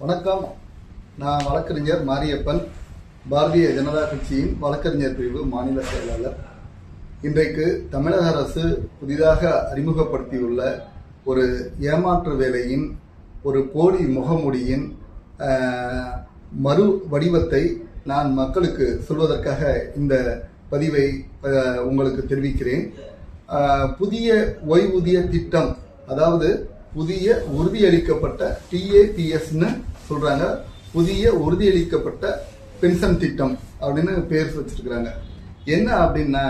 வணக்கம். நான் வழக்கறிஞர் மாரியப்பன் பாரதிய ஜனதா கட்சியின் வழக்கறிஞர் பிரிவு மாநில செயலாளர். இன்றைக்கு தமிழக அரசு புதிதாக அறிமுகப்படுத்தியுள்ள ஒரு ஏமாற்று வேலையின் ஒரு போலி முகமூடியின் மறு வடிவத்தை நான் மக்களுக்கு சொல்வதற்காக இந்த பதிவை உங்களுக்கு தெரிவிக்கிறேன். புதிய ஓய்வூதிய திட்டம் அதாவது புதிய உறுதியளிக்கப்பட்ட டிஏபிஎஸ்னு சொல்றாங்க. புதிய உறுதியளிக்கப்பட்ட பென்ஷன் திட்டம் அப்படின்னு பேர் வச்சிருக்கிறாங்க. என்ன அப்படின்னா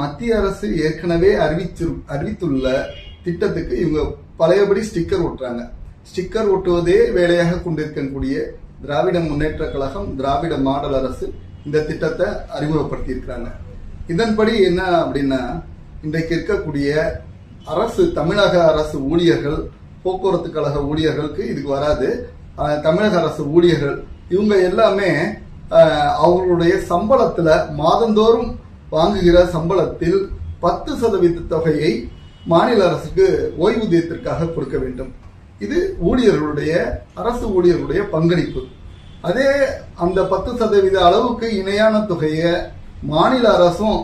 மத்திய அரசு ஏற்கனவே அறிவிச்சு அறிவித்துள்ள திட்டத்துக்கு இவங்க பழையபடி ஸ்டிக்கர் ஒட்டுறாங்க. ஸ்டிக்கர் ஒட்டுவதே வேலையாக கொண்டிருக்கக்கூடிய திராவிட முன்னேற்ற கழகம் திராவிட மாடல் அரசு இந்த திட்டத்தை அறிமுகப்படுத்தியிருக்கிறாங்க. இதன்படி என்ன அப்படின்னா இன்றைக்கு இருக்கக்கூடிய அரசு தமிழக அரசு ஊழியர்கள் போக்குவரத்து கழக ஊழியர்களுக்கு இதுக்கு வராது. தமிழக அரசு ஊழியர்கள் இவங்க எல்லாமே அவர்களுடைய சம்பளத்துல மாதந்தோறும் வாங்குகிற சம்பளத்தில் பத்து சதவீத தொகையை மாநில அரசுக்கு ஓய்வூதியத்திற்காக கொடுக்க வேண்டும். இது ஊழியர்களுடைய அரசு ஊழியர்களுடைய பங்களிப்பு. அதே அந்த பத்து சதவீத அளவுக்கு இணையான தொகையை மாநில அரசும்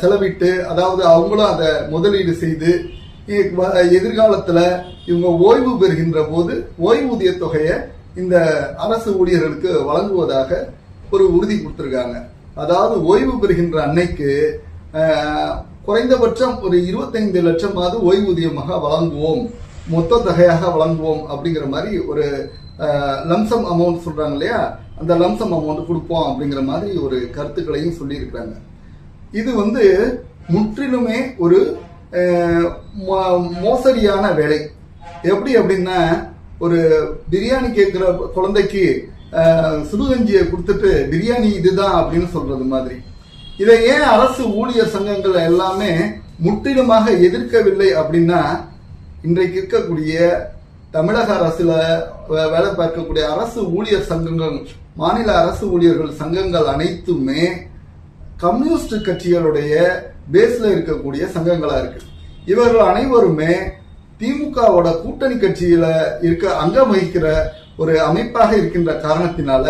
செலவிட்டு அதாவது அவங்களும் அதை முதலீடு செய்து எதிர்காலத்தில் வ- இவங்க ஓய்வு பெறுகின்ற போது ஓய்வூதிய தொகையை இந்த அரசு ஊழியர்களுக்கு வழங்குவதாக ஒரு உறுதி கொடுத்துருக்காங்க. அதாவது ஓய்வு பெறுகின்ற அன்னைக்கு குறைந்தபட்சம் ஒரு இருபத்தைந்து லட்சமாவது ஓய்வூதியமாக வழங்குவோம். மொத்த தொகையாக வழங்குவோம் அப்படிங்கிற மாதிரி ஒரு லம்சம் அமௌண்ட் சொல்கிறாங்க இல்லையா? அந்த லம்சம் அமௌண்ட் கொடுப்போம் அப்படிங்கிற மாதிரி ஒரு கருத்துக்களையும் சொல்லியிருக்கிறாங்க. இது வந்து முற்றிலுமே ஒரு மோ- மோசடியான வேலை. எப்படி அப்படின்னா ஒரு பிரியாணி கேட்குற குழந்தைக்கு சுடுகஞ்சியை கொடுத்துட்டு பிரியாணி இதுதான் அப்படின்னு சொல்றது மாதிரி. இதை ஏன் அரசு ஊழியர் சங்கங்கள் எல்லாமே முற்றிலுமாக எதிர்க்கவில்லை அப்படின்னா இன்றைக்கு இருக்கக்கூடிய தமிழக அரசுல வே- வேலை பார்க்கக்கூடிய அரசு ஊழியர் சங்கங்கள் மாநில அரசு ஊழியர்கள் சங்கங்கள் அனைத்துமே கம்யூனிஸ்ட் கட்சிகளுடைய பேஸ்ல இருக்கக்கூடிய சங்கங்களா இருக்கு. இவர்கள் அனைவருமே திமுகவோட கூட்டணி கட்சியில இருக்க அங்கம் வகிக்கிற ஒரு அமைப்பாக இருக்கின்ற காரணத்தினால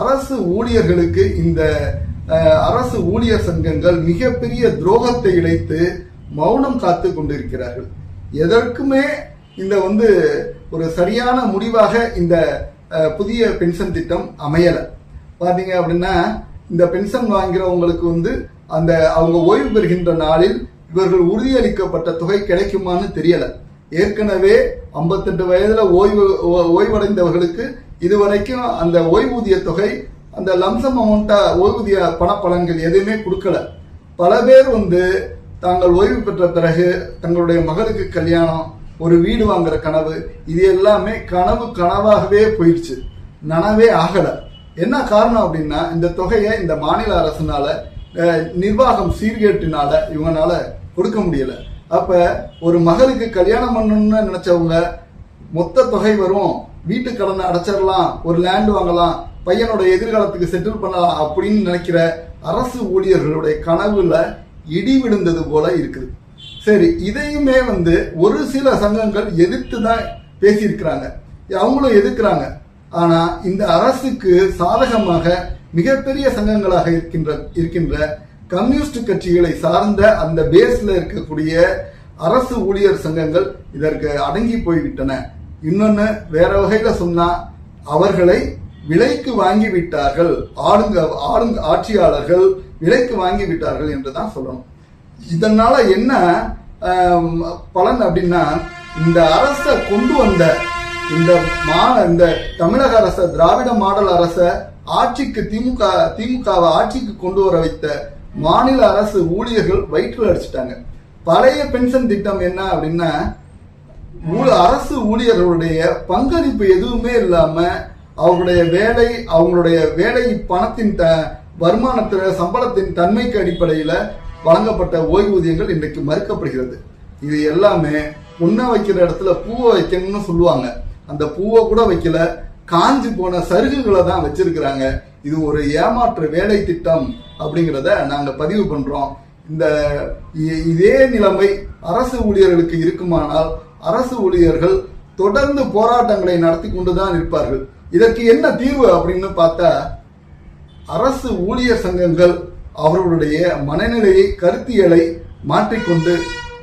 அரசு ஊழியர்களுக்கு இந்த அரசு ஊழியர் சங்கங்கள் மிகப்பெரிய துரோகத்தை இழைத்து மௌனம் காத்து கொண்டிருக்கிறார்கள். எதற்குமே இந்த வந்து ஒரு சரியான முடிவாக இந்த புதிய பென்ஷன் திட்டம் அமையல. பாத்தீங்க அப்படின்னா இந்த பென்ஷன் வாங்கிறவங்களுக்கு வந்து அந்த அவங்க ஓய்வு பெறுகின்ற நாளில் இவர்கள் உறுதியளிக்கப்பட்ட தொகை கிடைக்குமான்னு தெரியல. ஏற்கனவே 58 வயதுல ஓய்வு ஓய்வடைந்தவர்களுக்கு இதுவரைக்கும் அந்த ஓய்வூதிய தொகை அந்த லம்சம் அமௌண்டா ஓய்வூதிய பணப்பலன்கள் எதுவுமே கொடுக்கல. பல பேர் வந்து தாங்கள் ஓய்வு பெற்ற பிறகு தங்களுடைய மகளுக்கு கல்யாணம் ஒரு வீடு வாங்குற கனவு இது எல்லாமே கனவு கனவாகவே போயிடுச்சு. நனவே ஆகலை. என்ன காரணம் அப்படின்னா இந்த தொகையை இந்த மாநில அரசுனால நிர்வாகம் சீர்கேட்டினால இவங்கனால கொடுக்க முடியல. அப்ப ஒரு மகளுக்கு கல்யாணம் பண்ணணும்னு நினைச்சவங்க மொத்த தொகை வரும். வீட்டு கடனை அடைச்சிடலாம் ஒரு லேண்ட் வாங்கலாம் பையனோட எதிர்காலத்துக்கு செட்டில் பண்ணலாம் அப்படின்னு நினைக்கிற அரசு ஊழியர்களுடைய கனவுல இடி விழுந்தது போல இருக்குது. சரி இதையுமே வந்து ஒரு சில சங்கங்கள் எதிர்த்து தான் பேசியிருக்கிறாங்க. அவங்களும் எதிர்க்கிறாங்க. ஆனா இந்த அரசுக்கு சாதகமாக மிகப்பெரிய சங்கங்களாக இருக்கின்ற இருக்கின்ற கம்யூனிஸ்ட் கட்சிகளை சார்ந்த அந்த பேஸ்ல இருக்கக்கூடிய அரசு ஊழியர் சங்கங்கள் இதற்கு அடங்கி போய்விட்டன. இன்னொன்னு வேற வகையில சொன்னா அவர்களை விலைக்கு வாங்கி விட்டார்கள் ஆளுங்க ஆளுங்க ஆட்சியாளர்கள் விலைக்கு வாங்கி விட்டார்கள் என்று தான் சொல்லணும். இதனால என்ன பலன் அப்படின்னா இந்த அரசை கொண்டு வந்த இந்த மா இந்த தமிழக அரச திராவிட மாடல் அரச ஆட்சிக்கு திமுக திமுகவை ஆட்சிக்கு கொண்டு வர வைத்த மாநில அரசு ஊழியர்கள் வயிற்றில் அடிச்சிட்டாங்க. பழைய பென்ஷன் திட்டம் என்ன அப்படின்னா அரசு ஊழியர்களுடைய பங்களிப்பு எதுவுமே இல்லாம அவங்களுடைய வேலை அவங்களுடைய வேலை பணத்தின் த வருமானத்துல சம்பளத்தின் தன்மைக்கு அடிப்படையில வழங்கப்பட்ட ஓய்வூதியங்கள் இன்றைக்கு மறுக்கப்படுகிறது. இது எல்லாமே உண்ண வைக்கிற இடத்துல பூவை வைக்கணும்னு சொல்லுவாங்க. அந்த பூவை கூட வைக்கல. காஞ்சி போன சருகுகளை தான் வச்சிருக்கிறாங்க. இது ஒரு ஏமாற்று வேலை திட்டம் அப்படிங்கிறத நாங்க பதிவு பண்றோம். இந்த இதே நிலைமை அரசு ஊழியர்களுக்கு இருக்குமானால் அரசு ஊழியர்கள் தொடர்ந்து போராட்டங்களை நடத்தி கொண்டுதான் இருப்பார்கள். இதற்கு என்ன தீர்வு அப்படின்னு பார்த்தா அரசு ஊழியர் சங்கங்கள் அவர்களுடைய மனநிலையை கருத்தியலை மாற்றிக்கொண்டு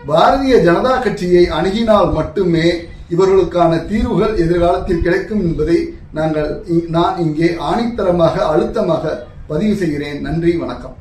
பாரதிய ஜனதா கட்சியை அணுகினால் மட்டுமே இவர்களுக்கான தீர்வுகள் எதிர்காலத்தில் கிடைக்கும் என்பதை நாங்கள் இ- நான் இங்கே ஆணித்தரமாக அழுத்தமாக பதிவு செய்கிறேன். நன்றி வணக்கம்.